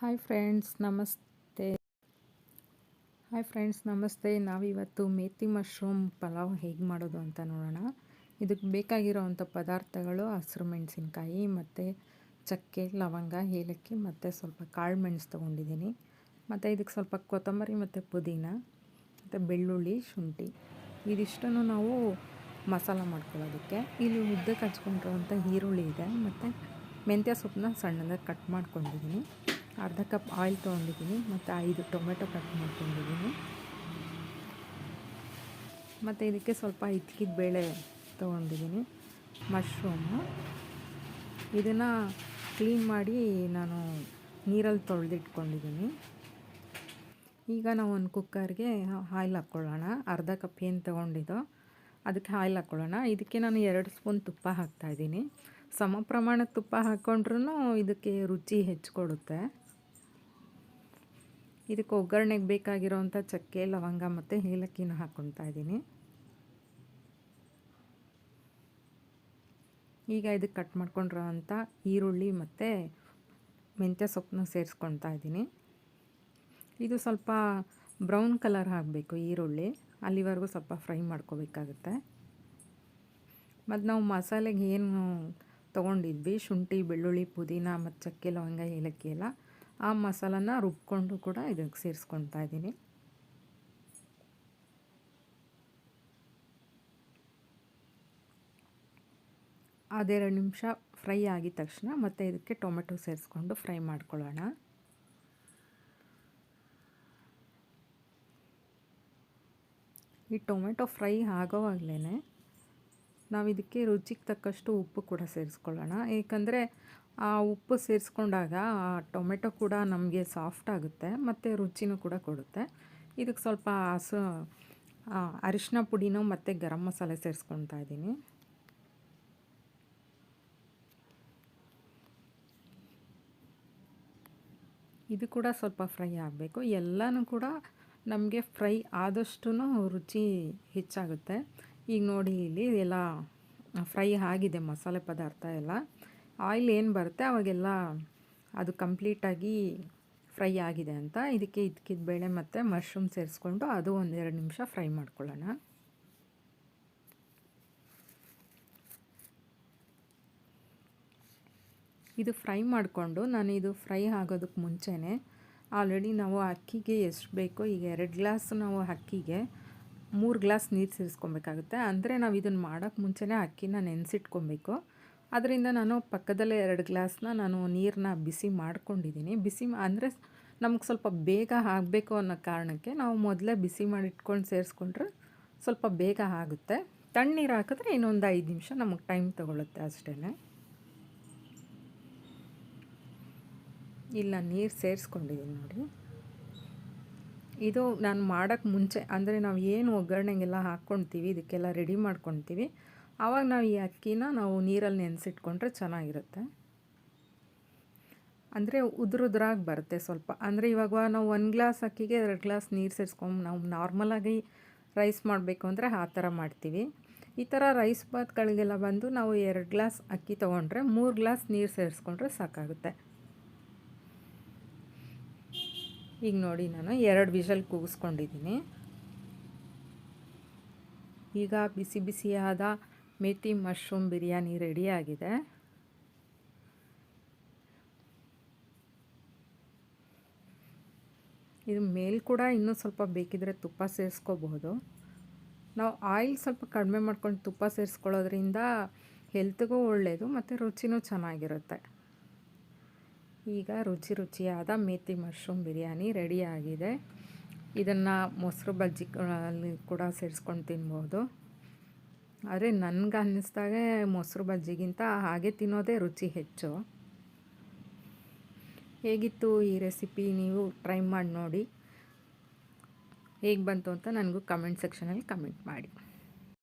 Hi friends ನಮಸ್ತೆ. Hi friends ನಮಸ್ತೆ. ನಾವಿವತ್ತು ಮೇತಿ ಮಶ್ರೂಮ್ ಪಲಾವ್ ಹೇಗೆ ಮಾಡೋದು ಅಂತ ನೋಡೋಣ. ಇದಕ್ಕೆ ಬೇಕಾಗಿರೋವಂಥ ಪದಾರ್ಥಗಳು ಹಸಿರು ಮೆಣಸಿನ್ಕಾಯಿ ಮತ್ತು ಚಕ್ಕೆ, ಲವಂಗ, ಏಲಕ್ಕಿ ಮತ್ತು ಸ್ವಲ್ಪ ಕಾಳು ಮೆಣಸು ತೊಗೊಂಡಿದ್ದೀನಿ. ಮತ್ತು ಇದಕ್ಕೆ ಸ್ವಲ್ಪ ಕೊತ್ತಂಬರಿ ಮತ್ತು ಪುದೀನ ಮತ್ತು ಬೆಳ್ಳುಳ್ಳಿ, ಶುಂಠಿ. ಇದಿಷ್ಟನ್ನು ನಾವು ಮಸಾಲ ಮಾಡ್ಕೊಳ್ಳೋದಕ್ಕೆ. ಇಲ್ಲಿ ಉದ್ದಕ್ಕೆ ಹಚ್ಕೊಂಡಿರುವಂಥ ಈರುಳ್ಳಿ ಇದೆ ಮತ್ತು ಮೆಂತ್ಯ ಸೊಪ್ಪನ್ನ ಸಣ್ಣದಾಗಿ ಕಟ್ ಮಾಡ್ಕೊಂಡಿದ್ದೀನಿ. ಅರ್ಧ ಕಪ್ ಆಯಿಲ್ ತೊಗೊಂಡಿದ್ದೀನಿ ಮತ್ತು ಐದು ಟೊಮೆಟೊ ಕಟ್ ಮಾಡ್ಕೊಂಡಿದ್ದೀನಿ. ಮತ್ತು ಇದಕ್ಕೆ ಸ್ವಲ್ಪ ಇದ್ಕಿದ ಬೇಳೆ ತೊಗೊಂಡಿದ್ದೀನಿ ಮಶ್ರೂಮು ಇದನ್ನು ಕ್ಲೀನ್ ಮಾಡಿ ನಾನು ನೀರಲ್ಲಿ ತೊಳೆದಿಟ್ಕೊಂಡಿದ್ದೀನಿ. ಈಗ ನಾವು ಒಂದು ಕುಕ್ಕರ್ಗೆ ಆಯಿಲ್ ಹಾಕ್ಕೊಳ್ಳೋಣ. ಅರ್ಧ ಕಪ್ ಏನು ತೊಗೊಂಡಿದ್ದೋ ಅದಕ್ಕೆ ಆಯಿಲ್ ಹಾಕ್ಕೊಳ್ಳೋಣ. ಇದಕ್ಕೆ ನಾನು ಎರಡು ಸ್ಪೂನ್ ತುಪ್ಪ ಹಾಕ್ತಾಯಿದ್ದೀನಿ ಸಮ ಪ್ರಮಾಣದ ತುಪ್ಪ ಹಾಕ್ಕೊಂಡ್ರೂ ಇದಕ್ಕೆ ರುಚಿ ಹೆಚ್ಚು ಕೊಡುತ್ತೆ. ಇದಕ್ಕೆ ಒಗ್ಗರಣೆಗೆ ಬೇಕಾಗಿರೋವಂಥ ಚಕ್ಕೆ, ಲವಂಗ ಮತ್ತು ಏಲಕ್ಕಿನ ಹಾಕ್ಕೊತಾ ಇದ್ದೀನಿ. ಈಗ ಇದಕ್ಕೆ ಕಟ್ ಮಾಡ್ಕೊಂಡಿರೋ ಅಂಥ ಈರುಳ್ಳಿ ಮತ್ತು ಮೆಂತ್ಯ ಸೊಪ್ಪನ್ನ ಸೇರಿಸ್ಕೊತಾ ಇದ್ದೀನಿ. ಇದು ಸ್ವಲ್ಪ ಬ್ರೌನ್ ಕಲರ್ ಆಗಬೇಕು ಈರುಳ್ಳಿ. ಅಲ್ಲಿವರೆಗೂ ಸ್ವಲ್ಪ ಫ್ರೈ ಮಾಡ್ಕೋಬೇಕಾಗುತ್ತೆ. ಮತ್ತು ನಾವು ಮಸಾಲೆಗೆ ಏನು ತೊಗೊಂಡಿದ್ವಿ, ಶುಂಠಿ, ಬೆಳ್ಳುಳ್ಳಿ, ಪುದೀನ ಮತ್ತು ಚಕ್ಕೆ, ಲವಂಗ, ಏಲಕ್ಕಿ ಎಲ್ಲ ಆ ಮಸಾಲನ ರುಬ್ಕೊಂಡು ಕೂಡ ಇದಕ್ಕೆ ಸೇರಿಸ್ಕೊತಾ ಇದ್ದೀನಿ. ಅದೆರಡು ನಿಮಿಷ ಫ್ರೈ ಆಗಿದ ತಕ್ಷಣ ಮತ್ತೆ ಇದಕ್ಕೆ ಟೊಮೆಟೊ ಸೇರಿಸ್ಕೊಂಡು ಫ್ರೈ ಮಾಡ್ಕೊಳ್ಳೋಣ. ಈ ಟೊಮೆಟೊ ಫ್ರೈ ಆಗೋವಾಗಲೇ ನಾವು ಇದಕ್ಕೆ ರುಚಿಗೆ ತಕ್ಕಷ್ಟು ಉಪ್ಪು ಕೂಡ ಸೇರಿಸ್ಕೊಳ್ಳೋಣ. ಏಕೆಂದರೆ ಆ ಉಪ್ಪು ಸೇರಿಸ್ಕೊಂಡಾಗ ಆ ಟೊಮೆಟೊ ಕೂಡ ನಮಗೆ ಸಾಫ್ಟ್ ಆಗುತ್ತೆ, ಮತ್ತು ರುಚಿನೂ ಕೂಡ ಕೊಡುತ್ತೆ. ಇದಕ್ಕೆ ಸ್ವಲ್ಪ ಹಸು ಅರಿಶಿನ ಪುಡಿನೂ ಮತ್ತು ಗರಂ ಮಸಾಲೆ ಸೇರಿಸ್ಕೊತಾ ಇದ್ದೀನಿ. ಇದು ಕೂಡ ಸ್ವಲ್ಪ ಫ್ರೈ ಆಗಬೇಕು. ಎಲ್ಲನೂ ಕೂಡ ನಮಗೆ ಫ್ರೈ ಆದಷ್ಟು ರುಚಿ ಹೆಚ್ಚಾಗುತ್ತೆ. ಈಗ ನೋಡಿ ಇಲ್ಲಿ ಎಲ್ಲ ಫ್ರೈ ಆಗಿದೆ ಮಸಾಲೆ ಪದಾರ್ಥ ಎಲ್ಲ. ಆಯಿಲ್ ಏನು ಬರುತ್ತೆ, ಅವಾಗೆಲ್ಲ ಅದು ಕಂಪ್ಲೀಟಾಗಿ ಫ್ರೈ ಆಗಿದೆ ಅಂತ ಇದಕ್ಕೆ ಇದಕ್ಕಿದ ಬೇಳೆ ಮತ್ತು ಮಶ್ರೂಮ್ ಸೇರಿಸ್ಕೊಂಡು ಅದು ಒಂದೆರಡು ನಿಮಿಷ ಫ್ರೈ ಮಾಡ್ಕೊಳ್ಳೋಣ. ಇದು ಫ್ರೈ ಮಾಡಿಕೊಂಡು ನಾನು ಇದು ಫ್ರೈ ಆಗೋದಕ್ಕೆ ಮುಂಚೆನೇ ಆಲ್ರೆಡಿ ನಾವು ಅಕ್ಕಿಗೆ ಎಷ್ಟು ಬೇಕೋ ಈಗ ಎರಡು ಗ್ಲಾಸ್ ನಾವು ಅಕ್ಕಿಗೆ ಮೂರು ಗ್ಲಾಸ್ ನೀರು ಸೇರಿಸ್ಕೊಬೇಕಾಗುತ್ತೆ. ಅಂದರೆ ನಾವು ಇದನ್ನು ಮಾಡೋಕ್ಕೆ ಮುಂಚೆನೇ ಅಕ್ಕಿನ ನೆನೆಸಿಟ್ಕೊಬೇಕು. ಅದರಿಂದ ನಾನು ಪಕ್ಕದಲ್ಲೇ ಎರಡು ಗ್ಲಾಸ್ನ ನಾನು ನೀರನ್ನ ಬಿಸಿ ಮಾಡ್ಕೊಂಡಿದ್ದೀನಿ. ಬಿಸಿ ಅಂದರೆ ನಮಗೆ ಸ್ವಲ್ಪ ಬೇಗ ಆಗಬೇಕು ಅನ್ನೋ ಕಾರಣಕ್ಕೆ ನಾವು ಮೊದಲೇ ಬಿಸಿ ಮಾಡಿ ಇಟ್ಕೊಂಡು ಸೇರಿಸ್ಕೊಂಡ್ರೆ ಸ್ವಲ್ಪ ಬೇಗ ಆಗುತ್ತೆ. ತಣ್ಣೀರು ಹಾಕಿದ್ರೆ ಇನ್ನೊಂದು ಐದು ನಿಮಿಷ ನಮಗೆ ಟೈಮ್ ತೊಗೊಳುತ್ತೆ ಅಷ್ಟೇ ಇಲ್ಲ, ನೀರು ಸೇರಿಸ್ಕೊಂಡಿದ್ದೀನಿ ನೋಡಿ. ಇದು ನಾನು ಮಾಡೋಕ್ಕೆ ಮುಂಚೆ, ಅಂದರೆ ನಾವು ಏನು ಒಗ್ಗರಣೆಗೆಲ್ಲ ಹಾಕ್ಕೊಳ್ತೀವಿ ಇದಕ್ಕೆಲ್ಲ ರೆಡಿ ಮಾಡ್ಕೊಳ್ತೀವಿ ಆವಾಗ ನಾವು ಈ ಅಕ್ಕಿನ ನಾವು ನೀರಲ್ಲಿ ನೆನೆಸಿಟ್ಕೊಂಡ್ರೆ ಚೆನ್ನಾಗಿರುತ್ತೆ. ಅಂದರೆ ಉದುರುದ್ರಾಗಿ ಬರುತ್ತೆ ಸ್ವಲ್ಪ. ಅಂದರೆ ಇವಾಗ ನಾವು ಒಂದು ಗ್ಲಾಸ್ ಅಕ್ಕಿಗೆ ಎರಡು ಗ್ಲಾಸ್ ನೀರು ಸೇರಿಸ್ಕೊಂಡು ನಾವು ನಾರ್ಮಲಾಗಿ ರೈಸ್ ಮಾಡಬೇಕು ಅಂದರೆ ಆ ಥರ ಮಾಡ್ತೀವಿ. ಈ ಥರ ರೈಸ್ ಬಾತ್ಗಳಿಗೆಲ್ಲ ಬಂದು ನಾವು ಎರಡು ಗ್ಲಾಸ್ ಅಕ್ಕಿ ತೊಗೊಂಡ್ರೆ ಮೂರು ಗ್ಲಾಸ್ ನೀರು ಸೇರಿಸ್ಕೊಂಡ್ರೆ ಸಾಕಾಗುತ್ತೆ. ಈಗ ನೋಡಿ ನಾನು ಎರಡು ವಿಷಲ್ ಕೂಗಿಸ್ಕೊಂಡಿದ್ದೀನಿ. ಈಗ ಬಿಸಿ ಬಿಸಿಯಾದ ಮೇಥಿ ಮಶ್ರೂಮ್ ಬಿರಿಯಾನಿ ರೆಡಿಯಾಗಿದೆ ಇದು ಮೇಲ್ ಕೂಡ ಇನ್ನೂ ಸ್ವಲ್ಪ ಬೇಕಿದ್ರೆ ತುಪ್ಪ ಸೇರಿಸ್ಕೋಬಹುದು. ನಾವು ಆಯಿಲ್ ಸ್ವಲ್ಪ ಕಡಿಮೆ ಮಾಡ್ಕೊಂಡು ತುಪ್ಪ ಸೇರಿಸ್ಕೊಳ್ಳೋದ್ರಿಂದ ಹೆಲ್ತ್ಗೂ ಒಳ್ಳೆಯದು ಮತ್ತು ರುಚಿನೂ ಚೆನ್ನಾಗಿರುತ್ತೆ. ಈಗ ರುಚಿ ರುಚಿಯಾದ ಮೇತಿ ಮಶ್ರೂಮ್ ಬಿರಿಯಾನಿ ರೆಡಿಯಾಗಿದೆ ಇದನ್ನು ಮೊಸರು ಬಜ್ಜಿ ಕೂಡ ಸೇರಿಸ್ಕೊಂಡು ತಿನ್ಬೋದು. ಆದರೆ ನನಗೆ ಅನ್ನಿಸ್ದಾಗೆ ಮೊಸರು ಬಜ್ಜಿಗಿಂತ ಹಾಗೆ ತಿನ್ನೋದೇ ರುಚಿ ಹೆಚ್ಚು. ಹೇಗಿತ್ತು ಈ ರೆಸಿಪಿ ನೀವು ಟ್ರೈ ಮಾಡಿ ನೋಡಿ. ಹೇಗೆ ಬಂತು ಅಂತ ನನಗೂ ಕಮೆಂಟ್ ಸೆಕ್ಷನಲ್ಲಿ ಕಮೆಂಟ್ ಮಾಡಿ.